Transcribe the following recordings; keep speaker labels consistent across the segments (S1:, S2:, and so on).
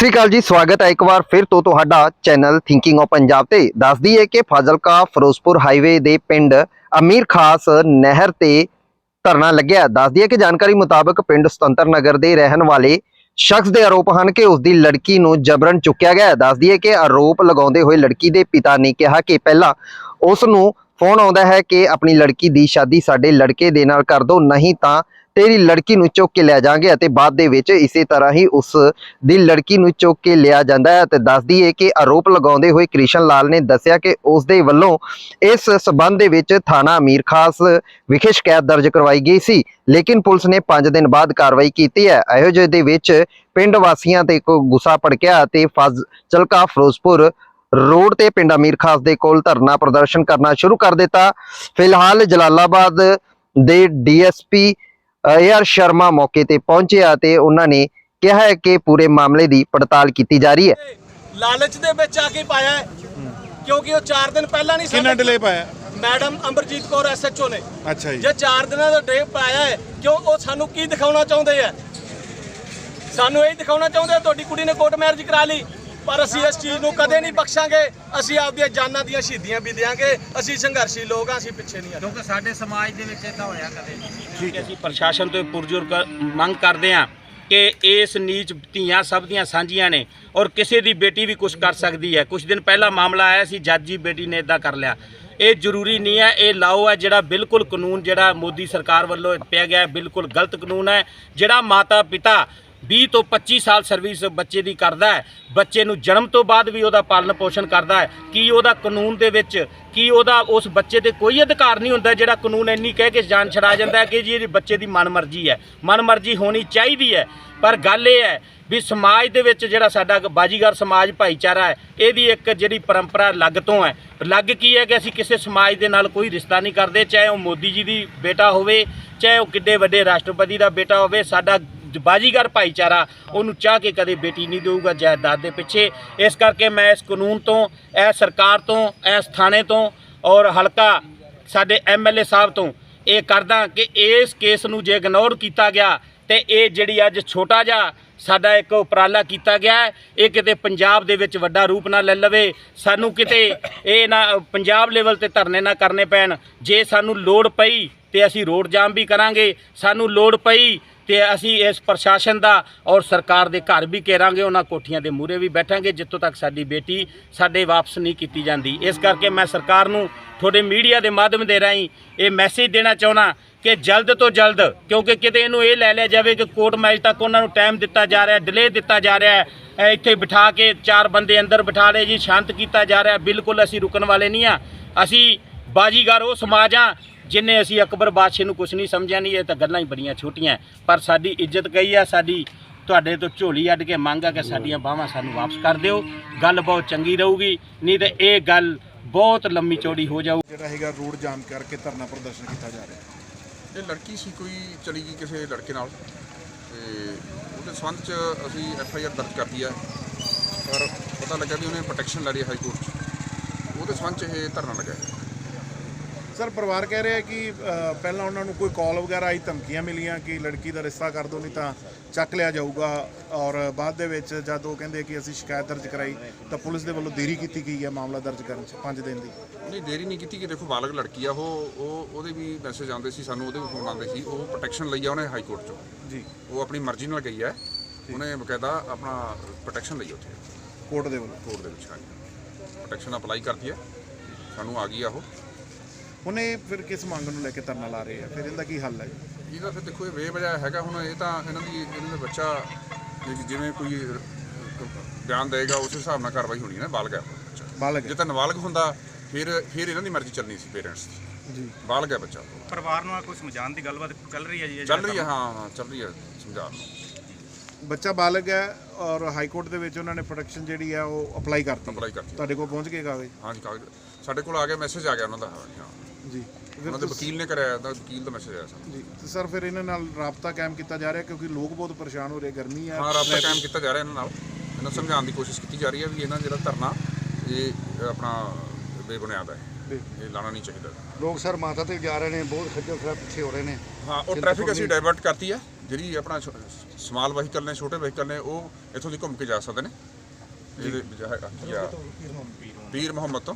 S1: ਸ੍ਰੀ ਅਕਾਲ ਜੀ, ਸਵਾਗਤ ਹੈ ਇੱਕ ਵਾਰ ਫਿਰ ਤੋਂ ਤੁਹਾਡਾ ਚੈਨਲ ਥਿੰਕਿੰਗ ਆਫ ਪੰਜਾਬ ਤੇ ਦੱਸ ਦਈਏ ਕਿ ਫਾਜ਼ਿਲਕਾ ਫਿਰੋਜ਼ਪੁਰ ਹਾਈਵੇ ਦੇ ਪਿੰਡ ਅਮੀਰ ਖਾਸ ਨਹਿਰ ਤੇ ਧਰਨਾ ਲੱਗਿਆ ਦੱਸ ਦਈਏ ਕਿ ਜਾਣਕਾਰੀ ਮੁਤਾਬਕ ਪਿੰਡ ਸੁਤੰਤਰ ਨਗਰ ਦੇ ਰਹਿਣ ਵਾਲੇ ਸ਼ਖਸ ਦੇ ਆਰੋਪ ਹਨ ਕਿ ਉਸ ਦੀ ਲੜਕੀ ਨੂੰ ਜਬਰਨ ਚੁੱਕਿਆ ਗਿਆ ਦੱਸਦੀ ਹੈ। ਕਿ ਆਰੋਪ ਲਗਾਉਂਦੇ ਹੋਏ ਲੜਕੀ ਦੇ ਪਿਤਾ ਨੇ ਕਿਹਾ ਕਿ ਪਹਿਲਾਂ ਉਸ ਨੂੰ ਫੋਨ ਆਉਂਦਾ ਹੈ ਕਿ ਆਪਣੀ ਲੜਕੀ ਦੀ ਸ਼ਾਦੀ ਸਾਡੇ ਲੜਕੇ ਦੇ ਨਾਲ ਕਰ ਦਿਓ, ਨਹੀਂ ਤਾਂ ਤੇਰੀ ਲੜਕੀ ਨੂੰ ਚੁੱਕ ਕੇ ਲੈ ਜਾਾਂਗੇ ਅਤੇ ਬਾਅਦ ਦੇ ਵਿੱਚ ਇਸੇ ਤਰ੍ਹਾਂ ਹੀ ਉਸ ਦੀ ਲੜਕੀ ਨੂੰ ਚੁੱਕ ਕੇ ਲਿਆ ਜਾਂਦਾ ਹੈ ਤੇ ਦੱਸਦੀ ਹੈ ਕਿ ਆਰੋਪ ਲਗਾਉਂਦੇ ਹੋਏ ਕ੍ਰਿਸ਼ਨ ਲਾਲ ਨੇ ਦੱਸਿਆ ਕਿ ਉਸ ਦੇ ਵੱਲੋਂ ਇਸ ਸਬੰਧ ਦੇ ਵਿੱਚ ਥਾਣਾ ਅਮੀਰ ਖਾਸ ਵਿਖੇ ਸ਼ਿਕਾਇਤ ਦਰਜ ਕਰਵਾਈ ਗਈ ਸੀ। ਲੇਕਿਨ ਪੁਲਿਸ ਨੇ 5 ਦਿਨ ਬਾਅਦ ਕਾਰਵਾਈ ਕੀਤੀ ਹੈ। ਇਹੋ ਜਿਹੇ ਦੇ ਵਿੱਚ ਪਿੰਡ ਵਾਸੀਆਂ ਤੇ ਕੋ ਗੁੱਸਾ ਭੜਕਿਆ ਤੇ ਫਜ਼ਲਕਾ ਫਿਰੋਜ਼ਪੁਰ ਰੋਡ ਤੇ ਪਿੰਡ ਅਮੀਰ ਖਾਸ ਦੇ ਕੋਲ ਧਰਨਾ ਪ੍ਰਦਰਸ਼ਨ ਕਰਨਾ ਸ਼ੁਰੂ ਕਰ ਦਿੱਤਾ। ਫਿਲਹਾਲ ਜਲਾਲਾਬਾਦ ਦੇ ਡੀਐਸਪੀ ਏਆਰ ਸ਼ਰਮਾ ਮੌਕੇ ਤੇ ਪਹੁੰਚਿਆ ਤੇ ਉਹਨਾਂ ਨੇ ਕਿਹਾ ਹੈ ਕਿ ਪੂਰੇ ਮਾਮਲੇ ਦੀ ਪੜਤਾਲ ਕੀਤੀ ਜਾ ਰਹੀ ਹੈ।
S2: ਲਾਲਚ ਦੇ ਵਿੱਚ ਆ ਕੇ ਪਾਇਆ ਹੈ ਕਿਉਂਕਿ ਉਹ 4 ਦਿਨ ਪਹਿਲਾਂ ਨਹੀਂ
S3: ਕਿੰਨਾ ਡਿਲੇ ਪਾਇਆ?
S2: ਮੈਡਮ ਅਮਰਜੀਤ ਕੌਰ ਐਸਐਚਓ ਨੇ।
S3: ਅੱਛਾ ਜੀ।
S2: ਜੇ 4 ਦਿਨਾਂ ਦਾ ਡੇ ਪਾਇਆ ਹੈ ਕਿਉਂ ਉਹ ਸਾਨੂੰ ਕੀ ਦਿਖਾਉਣਾ ਚਾਹੁੰਦੇ ਆ ਸਾਨੂੰ ਇਹ ਦਿਖਾਉਣਾ ਚਾਹੁੰਦੇ ਆ ਤੁਹਾਡੀ ਕੁੜੀ ਨੇ ਕੋਰਟ ਮੈਰਿਜ ਕਰਾ ਲਈ ਪਰ ਅਸੀਂ ਇਸ ਚੀਜ਼ ਨੂੰ ਕਦੇ ਨਹੀਂ ਬਖਸ਼ਾਂਗੇ ਅਸੀਂ ਆਪਦੀਆਂ ਜਾਨਾਂ ਦੀਆਂ ਸ਼ਹੀਦੀਆਂ ਵੀ ਦਿਆਂਗੇ ਅਸੀਂ ਸੰਘਰਸ਼ੀ ਲੋਕ ਆ ਅਸੀਂ ਪਿੱਛੇ ਨਹੀਂ ਹਟਾਂਗੇ
S4: ਕਿਉਂਕਿ ਸਾਡੇ ਸਮਾਜ ਦੇ ਵਿੱਚ ਇਦਾਂ ਹੋਇਆ ਕਦੇ ਨਹੀਂ। ਅਸੀਂ ਪ੍ਰਸ਼ਾਸਨ ਤੋਂ ਪੁਰਜੋਰ ਕ- ਮੰਗ ਕਰਦੇ ਹਾਂ ਕਿ ਇਸ ਨੀਚ ਧੀਆਂ ਸਭ ਦੀਆਂ ਸਾਂਝੀਆਂ ਨੇ ਔਰ ਕਿਸੇ ਦੀ ਬੇਟੀ ਵੀ ਕੁਝ ਕਰ ਸਕਦੀ ਹੈ। ਕੁਝ ਦਿਨ ਪਹਿਲਾਂ ਮਾਮਲਾ ਆਇਆ ਸੀ, ਜੱਜ ਜੀ ਬੇਟੀ ਨੇ ਇਦਾਂ ਕਰ ਲਿਆ। ਇਹ ਜ਼ਰੂਰੀ ਨਹੀਂ ਹੈ, ਇਹ ਲਾਓ ਹੈ, ਜਿਹੜਾ ਬਿਲਕੁਲ ਕਾਨੂੰਨ ਜਿਹੜਾ ਮੋਦੀ ਸਰਕਾਰ ਵੱਲੋਂ ਪਿਆ ਗਿਆ ਬਿਲਕੁਲ ਗਲਤ ਕਾਨੂੰਨ ਹੈ। ਜਿਹੜਾ ਮਾਤਾ ਪਿਤਾ 20 ਤੋਂ 25 ਸਾਲ ਸਰਵਿਸ ਬੱਚੇ ਦੀ ਕਰਦਾ ਹੈ। ਬੱਚੇ ਨੂੰ ਜਨਮ ਤੋਂ ਬਾਅਦ ਵੀ ਉਹਦਾ ਪਾਲਣ ਪੋਸ਼ਣ ਕਰਦਾ ਹੈ। ਕੀ ਉਹਦਾ ਕਾਨੂੰਨ ਦੇ ਵਿੱਚ, ਕੀ ਉਹਦਾ ਉਸ ਬੱਚੇ ਤੇ ਕੋਈ ਅਧਿਕਾਰ ਨਹੀਂ ਹੁੰਦਾ ਜਿਹੜਾ ਕਾਨੂੰਨ ਇੰਨੀ ਕਹਿ ਕੇ ਜਾਨ ਛੜਾ ਜਾਂਦਾ ਕਿ ਜੀ ਇਹ ਬੱਚੇ ਦੀ ਮਨਮਰਜ਼ੀ ਹੈ। ਮਨਮਰਜ਼ੀ ਹੋਣੀ ਚਾਹੀਦੀ ਹੈ। ਪਰ ਗੱਲ ਇਹ ਹੈ ਵੀ ਸਮਾਜ ਦੇ ਵਿੱਚ ਜਿਹੜਾ ਸਾਡਾ ਬਾਜੀਗਰ ਸਮਾਜ ਭਾਈਚਾਰਾ ਹੈ, ਇਹਦੀ ਇੱਕ ਜਿਹੜੀ ਪਰੰਪਰਾ ਲੱਗ ਤੋਂ ਹੈ। ਲੱਗ ਕੀ ਹੈ ਕਿ ਅਸੀਂ ਕਿਸੇ ਸਮਾਜ ਦੇ ਨਾਲ ਕੋਈ ਰਿਸ਼ਤਾ ਨਹੀਂ ਕਰਦੇ, ਚਾਹੇ ਉਹ ਮੋਦੀ ਜੀ ਦੀ ਬੇਟਾ ਹੋਵੇ, ਚਾਹੇ ਉਹ ਕਿੱਡੇ ਵੱਡੇ ਰਾਸ਼ਟਰਪਤੀ ਦਾ ਬੇਟਾ ਹੋਵੇ, ਸਾਡਾ ਬਾਜੀਗਰ ਭਾਈਚਾਰਾ ਉਹਨੂੰ ਚਾਹ ਕੇ ਕਦੇ ਬੇਟੀ ਨਹੀਂ ਦੇਊਗਾ, ਜਾਇਦਾਦ ਦੇ ਪਿੱਛੇ। ਇਸ ਕਰਕੇ ਮੈਂ ਇਸ ਕਾਨੂੰਨ ਤੋਂ ਇਹ ਸਰਕਾਰ ਤੋਂ, ਇਸ ਥਾਣੇ ਤੋਂ ਔਰ ਹਲਕਾ ਸਾਡੇ ਐਮਐਲਏ ਸਾਹਿਬ ਤੋਂ ਇਹ ਕਰਦਾ ਕਿ ਇਸ ਕੇਸ ਨੂੰ ਜੇ ਇਗਨੋਰ ਕੀਤਾ ਗਿਆ ਤੇ ਇਹ ਜਿਹੜੀ ਅੱਜ ਛੋਟਾ ਜਿਹਾ ਸਾਡਾ ਇੱਕ ਉਪਰਾਲਾ ਕੀਤਾ ਗਿਆ ਹੈ, ਇਹ ਕਿਤੇ ਪੰਜਾਬ ਦੇ ਵਿੱਚ ਵੱਡਾ ਰੂਪ ਨਾ ਲੈ ਲਵੇ। ਸਾਨੂੰ ਕਿਤੇ ਇਹ ਨਾ, ਪੰਜਾਬ ਲੈਵਲ ਤੇ ਧਰਨੇ ਨਾ ਕਰਨੇ ਪੈਣ। ਜੇ ਸਾਨੂੰ ਲੋੜ ਪਈ ਤੇ ਅਸੀਂ ਰੋਡ ਜਾਮ ਵੀ ਕਰਾਂਗੇ। ਸਾਨੂੰ ਲੋੜ ਪਈ ਤੇ ਅਸੀਂ ਇਸ ਪ੍ਰਸ਼ਾਸਨ ਦਾ ਔਰ ਸਰਕਾਰ ਦੇ ਘਰ ਵੀ ਘੇਰਾਂਗੇ, ਉਹਨਾਂ ਕੋਠੀਆਂ ਦੇ ਮੂਹਰੇ ਵੀ ਬੈਠਾਂਗੇ, ਜਿੱਥੋਂ ਤੱਕ ਸਾਡੀ ਬੇਟੀ ਸਾਡੇ ਵਾਪਸ ਨਹੀਂ ਕੀਤੀ ਜਾਂਦੀ। ਇਸ ਕਰਕੇ ਮੈਂ ਸਰਕਾਰ ਨੂੰ ਤੁਹਾਡੇ ਮੀਡੀਆ ਦੇ ਮਾਧਿਅਮ ਦੇ ਰਾਹੀਂ ਇਹ ਮੈਸੇਜ ਦੇਣਾ ਚਾਹੁੰਦਾ ਕਿ ਜਲਦ ਤੋਂ ਜਲਦ, ਕਿਉਂਕਿ ਕਿਤੇ ਇਹਨੂੰ ਇਹ ਲੈ ਲਿਆ ਜਾਵੇ ਕਿ ਕੋਰਟ ਮੈਚ ਤੱਕ ਉਹਨਾਂ ਨੂੰ ਟਾਈਮ ਦਿੱਤਾ ਜਾ ਰਿਹਾ ਡਿਲੇ ਦਿੱਤਾ ਜਾ ਰਿਹਾ ਹੈ। ਇੱਥੇ ਬਿਠਾ ਕੇ ਚਾਰ ਬੰਦੇ ਅੰਦਰ ਬਿਠਾ ਲਏ ਜੀ, ਸ਼ਾਂਤ ਕੀਤਾ ਜਾ ਰਿਹਾ, ਬਿਲਕੁਲ ਅਸੀਂ ਰੁਕਣ ਵਾਲੇ ਨਹੀਂ ਆ ਅਸੀਂ ਬਾਜੀਗਰ ਉਹ ਸਮਾਜ ਆ ਜਿਨੇ ਅਸੀਂ ਅਕਬਰ ਬਾਦਸ਼ਾਹ ਨੂੰ ਕੁਝ ਨਹੀਂ ਸਮਝਿਆ ਨਹੀਂ ਇਹ ਤਾਂ ਗੱਲਾਂ ਹੀ ਬੜੀਆਂ ਛੋਟੀਆਂ ਪਰ ਸਾਡੀ ਇੱਜ਼ਤ ਗਈ ਆ ਸਾਡੀ ਤੁਹਾਡੇ ਤੋਂ ਝੋਲੀ ਅੱਡ ਕੇ ਮੰਗ ਆ ਕਿ ਸਾਡੀਆਂ ਬਾਹਾਂ ਸਾਨੂੰ ਵਾਪਸ ਕਰ ਦਿਓ। ਗੱਲ ਬਹੁਤ ਚੰਗੀ ਰਹੂਗੀ ਨਹੀਂ ਤੇ ਇਹ ਗੱਲ ਬਹੁਤ ਲੰਮੀ ਚੌੜੀ ਹੋ ਜਾਊ।
S3: ਜਿਹੜਾ ਹੈਗਾ ਰੋਡ ਜਾਮ ਕਰਕੇ ਧਰਨਾ ਪ੍ਰਦਰਸ਼ਨ ਕੀਤਾ ਜਾ ਰਿਹਾ।
S5: ਇਹ ਲੜਕੀ ਸੀ ਕੋਈ ਚਲੀ ਗਈ ਕਿਸੇ ਲੜਕੇ ਨਾਲ। ਤੇ ਉਹਦੇ ਸੰਬੰਧ ਚ ਅਸੀਂ ਐਫ ਆਈ ਆਰ ਦਰਜ ਕਰਤੀ ਹੈ ਪਰ ਪਤਾ ਲੱਗਾ ਵੀ ਉਹਨੇ ਪ੍ਰੋਟੈਕਸ਼ਨ ਲੈ ਲਈ ਹਾਈ ਕੋਰਟ 'ਚ। ਉਹਦੇ ਸੰਬੰਧ ਚ ਇਹ ਧਰਨਾ ਲੱਗਾ ਹੈ
S3: ਸਰ ਪਰਿਵਾਰ ਕਹਿ ਰਿਹਾ ਕਿ ਪਹਿਲਾਂ ਉਹਨਾਂ ਨੂੰ ਕੋਈ ਕਾਲ ਵਗੈਰਾ ਆਈ ਧਮਕੀਆਂ ਮਿਲੀਆਂ ਕਿ ਲੜਕੀ ਦਾ ਰਿਸ਼ਤਾ ਕਰ ਦਿਓ ਨਹੀਂ ਤਾਂ ਚੱਕ ਲਿਆ ਜਾਊਗਾ। ਔਰ ਬਾਅਦ ਦੇ ਵਿੱਚ ਜਦ ਉਹ ਕਹਿੰਦੇ ਕਿ ਅਸੀਂ ਸ਼ਿਕਾਇਤ ਦਰਜ ਕਰਾਈ ਤਾਂ ਪੁਲਿਸ ਦੇ ਵੱਲੋਂ ਦੇਰੀ ਕੀਤੀ ਗਈ ਹੈ ਮਾਮਲਾ ਦਰਜ ਕਰਨ 'ਚ 5 ਦਿਨ ਦੀ।
S5: ਉਹਨੇ ਦੇਰੀ ਨਹੀਂ ਕੀਤੀ ਕਿ ਦੇਖੋ ਬਾਲਗ ਲੜਕੀ ਆ ਉਹ ਉਹ ਉਹਦੇ ਵੀ ਮੈਸੇਜ ਆਉਂਦੇ ਸੀ ਸਾਨੂੰ ਉਹਦੇ ਵੀ ਫੋਨ ਆਉਂਦੇ ਸੀ। ਉਹ ਪ੍ਰੋਟੈਕਸ਼ਨ ਲਈ ਆ ਉਹਨੇ ਹਾਈ ਕੋਰਟ 'ਚੋਂ।
S3: ਜੀ।
S5: ਉਹ ਆਪਣੀ ਮਰਜ਼ੀ ਨਾਲ ਗਈ ਹੈ। ਉਹਨੇ ਬਕਾਇਦਾ ਆਪਣਾ ਪ੍ਰੋਟੈਕਸ਼ਨ ਲਈ ਉੱਥੇ।
S3: ਕੋਰਟ ਦੇ ਵੱਲੋਂ।
S5: ਕੋਰਟ ਦੇ ਵਿੱਚ ਪ੍ਰੋਟੈਕਸ਼ਨ ਅਪਲਾਈ ਕਰਤੀ ਹੈ। ਸਾਨੂੰ ਆ ਗਈ ਆ ਉਹ।
S3: ਉਹਨੇ ਫਿਰ ਕਿਸ ਮੰਗ ਨੂੰ ਲੈ ਕੇ ਧਰਨਾ ਲਾ ਰਹੇ ਆ? ਫਿਰ ਇਹਦਾ ਕੀ ਹੱਲ ਹੈ?
S5: ਇਹਦਾ ਫਿਰ ਦੇਖੋ ਇਹ ਬੇਵਜ੍ਹਾ ਹੈਗਾ ਹੁਣ ਇਹ ਤਾਂ ਇਹਨਾਂ ਦੀ ਇਹਨਾਂ ਦਾ ਬੱਚਾ ਜਿਵੇਂ ਕੋਈ ਬਿਆਨ ਦੇਗਾ ਉਸ ਹਿਸਾਬ ਨਾਲ ਕਾਰਵਾਈ ਹੋਣੀ ਹੈ ਨਾ ਬਾਲਗ ਹੈ।
S3: ਬਾਲਗ
S5: ਜੇ ਤਾਂ ਨਾਬਾਲਗ ਹੁੰਦਾ ਫਿਰ ਫਿਰ ਇਹਨਾਂ ਦੀ ਮਰਜ਼ੀ ਚੱਲਣੀ ਸੀ ਪੇਰੈਂਟਸ ਦੀ।
S3: ਜੀ।
S5: ਬਾਲਗ ਹੈ ਬੱਚਾ।
S4: ਪਰਿਵਾਰ ਨੂੰ ਕੋਈ ਸਮਝਾਉਣ ਦੀ ਗੱਲਬਾਤ ਚੱਲ ਰਹੀ ਹੈ ਜੀ
S5: ਚੱਲ ਰਹੀ ਹੈ ਹਾਂ ਹਾਂ ਚੱਲ ਰਹੀ ਹੈ ਸਮਝਾ
S3: ਬੱਚਾ ਬਾਲਗ ਹੈ ਔਰ ਹਾਈ ਕੋਰਟ ਦੇ ਵਿੱਚ ਉਹਨਾਂ ਨੇ ਪ੍ਰੋਟੈਕਸ਼ਨ ਜਿਹੜੀ ਹੈ ਉਹ ਅਪਲਾਈ ਕਰਤੀ।
S5: ਅਪਲਾਈ ਕਰਤੀ।
S3: ਤੁਹਾਡੇ ਕੋਲ ਪਹੁੰਚ ਗਏ ਕਾਗਜ਼?
S5: ਹਾਂਜੀ ਕਾਗਜ਼। ਸਾਡੇ ਕੋਲ ਆ ਗਿਆ ਮੈਸੇਜ ਆ ਗਿਆ ਉਹਨਾਂ ਦਾ। ਹਾਂ।
S3: ਜੀ।
S5: ਉਹਨਾਂ ਦੇ ਵਕੀਲ ਨੇ ਕਰਾਇਆ ਤਾਂ ਵਕੀਲ ਦਾ ਮੈਸੇਜ ਆਇਆ ਸਾਨੂੰ।
S3: ਜੀ। ਤੇ ਸਰ ਫਿਰ ਇਹਨਾਂ ਨਾਲ ਰਾਬਤਾ ਕਾਇਮ ਕੀਤਾ ਜਾ ਰਿਹਾ ਕਿਉਂਕਿ ਲੋਕ ਬਹੁਤ ਪਰੇਸ਼ਾਨ ਹੋ ਰਹੇ ਗਰਮੀ ਆ
S5: ਹਾਂ ਰਾਬਤਾ ਕਾਇਮ ਕੀਤਾ ਜਾ ਰਿਹਾ ਇਹਨਾਂ ਨਾਲ। ਇਹਨਾਂ ਨੂੰ ਸਮਝਾਉਣ ਦੀ ਕੋਸ਼ਿਸ਼ ਕੀਤੀ ਜਾ ਰਹੀ ਹੈ ਵੀ ਇਹਨਾਂ ਜਿਹੜਾ ਧਰਨਾ ਇਹ ਆਪਣਾ ਬੇਬੁਨਿਆਦ ਹੈ। ਇਹ ਲਾਣਾ ਨਹੀਂ ਚਾਹੀਦਾ।
S6: ਲੋਕ ਸਰ ਮਾਤਾ ਤੇ ਜਾ ਰਹੇ ਨੇ ਬਹੁਤ ਖੱਜਲ ਖਰਾਬ ਪਿੱਛੇ ਹੋ ਰਹੇ ਨੇ।
S5: ਹਾਂ ਉਹ ਟ੍ਰੈਫਿਕ ਅਸੀਂ ਡਾਇਵਰਟ ਕਰਤੀ ਹੈ। ਜਿਹੜੀ ਆਪਣਾ ਸਮਾਲ ਵਹੀਕਲ ਨੇ ਛੋਟੇ ਵਹੀਕਲ ਨੇ ਉਹ ਇੱਥੋਂ ਦੀ ਘੁੰਮ ਕੇ ਜਾ ਸਕਦੇ ਨੇ। ਇਹਦੇ ਪੀਰ ਮੁਹੰਮਦ ਤੋਂ।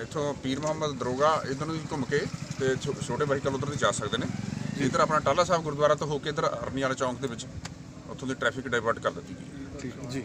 S5: ਇੱਥੋਂ ਪੀਰ ਮੁਹੰਮਦ। ਦਰੋਗਾ ਇਧਰ ਨੂੰ ਦੀ ਘੁੰਮ ਕੇ ਤੇ ਛੋਟੇ ਵਹੀਕਲ ਉਧਰ ਦੀ ਜਾ ਸਕਦੇ ਨੇ। ਇਧਰ ਆਪਣਾ ਟਾਲਾ ਸਾਹਿਬ ਗੁਰਦੁਆਰਾ ਤੋਂ ਹੋ ਕੇ ਇਧਰ ਅਰਨੀ ਵਾਲੇ ਚੌਂਕ ਦੇ ਵਿੱਚ ਉੱਥੋਂ ਦੀ ਟ੍ਰੈਫਿਕ ਡਾਇਵਰਟ ਕਰ ਦਿੱਤੀ ਗਈ
S3: ਠੀਕ ਜੀ।